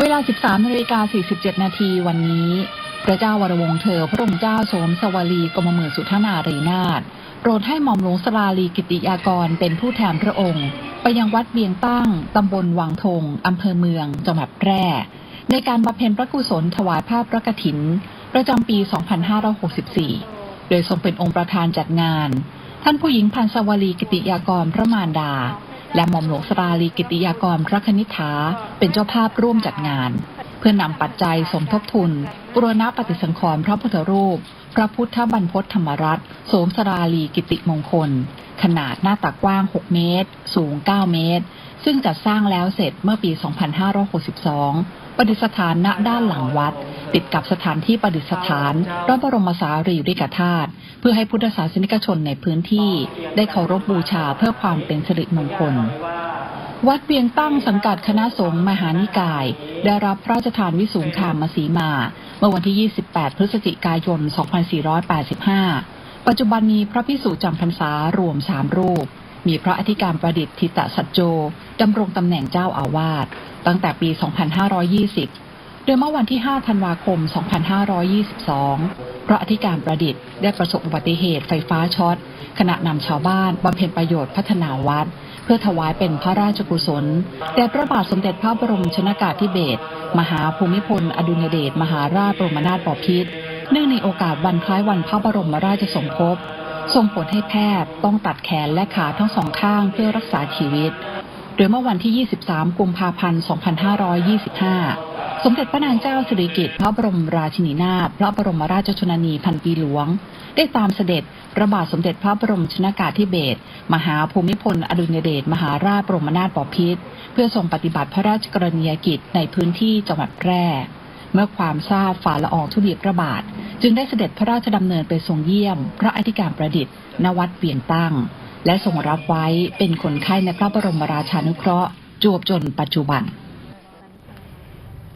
เวลา 13นาฬิกา47 นาทีวันนี้ พระเจ้าวรวงเธอ พระองค์เจ้าโสมสวลีกรมหมื่นสุทนารีนาถโปรดให้หม่อมหลวงสลาลีกิติยากรเป็นผู้แทนพระองค์ ไปยังวัดเบียงตั้ง ตำบลวังทงอำเภอเมือง จังหวัดแพร่ ในการบำเพ็ญพระกุศลถวายภาพพระกฐิน ประจำปี 2564 โดยทรงเป็นองค์ประธานจัดงาน ท่านผู้หญิงพันสวลีกิติยากรพระมารดา และหม่อมหลวงสราลีกิติยากรพระคณิษฐา เป็นเจ้าภาพร่วมจัดงาน เพื่อนำปัจจัยสมทบทุนบุรณปฏิสังขรณ์พระพุทธรูป พระพุทธบรรพตธรรมรัตน์โสมสราลีกิติมงคล ขนาดหน้าตักกว้าง 6 เมตร สูง 9 เมตร ซึ่งจัดสร้างแล้วเสร็จเมื่อปี 2562 ประดิษฐานณด้านหลังวัด ติดกับสถานที่ประดิษฐานพระบรมสารีริกธาตุเพื่อให้พุทธศาสนิกชนในพื้นที่ได้เคารพบูชาเพื่อความเป็นสิริมงคล วัดเวียงตั้งสังกัดคณะสงฆ์มหานิกาย ได้รับพระราชทานวิสูงคามสีมา เมื่อวันที่ 28 พฤศจิกายน 2485 ปัจจุบันมีพระพิสุจำพรรษารวม3รูป มีพระอธิการประดิษฐ์ทิตสัจโจดำรงตำแหน่งเจ้าอาวาสตั้งแต่ปี 2520 โดยเมื่อวันที่ 5 ธันวาคม 2522 พระอธิการประดิษฐ์ได้ประสบอุบัติเหตุไฟฟ้าช็อต ขณะนำชาวบ้านบำเพ็ญประโยชน์พัฒนาวัด เพื่อถวายเป็นพระราชกุศลแด่พระบาทสมเด็จพระบรมชนากาธิเบศรมหาภูมิพล อดุลยเดชมหาราชบรมนาถบพิตรเนื่องในโอกาสวันคล้ายวันพระบรมราชสมภพ ส่งผลให้แพทย์ต้องตัดแขนและขาทั้งสองข้างเพื่อรักษาชีวิต โดยเมื่อวันที่ 23 กุมภาพันธ์ 2525 สมเด็จพระนางเจ้าสิริกิติ์พระบรมราชินีนาถ พระบรมราชชนนีพันปีหลวง ได้ตามเสด็จระบาทสมเด็จพระบรมชนากาธิเบศร มหาภูมิพล อดุลยเดช มหาราชบรมนาถบพิตร เพื่อทรงปฏิบัติพระราชกรณียกิจในพื้นที่จังหวัดแพร่ เมื่อความทราบฝ่าละอองธุลีพระบาท จึงได้เสด็จพระราชดำเนินไปทรงเยี่ยม พระอธิการประดิษฐ์ นวัดเปียงตั้ง และทรงรับไว้เป็นคนไข้ในพระบรมราชานุเคราะห์ จวบจนปัจจุบัน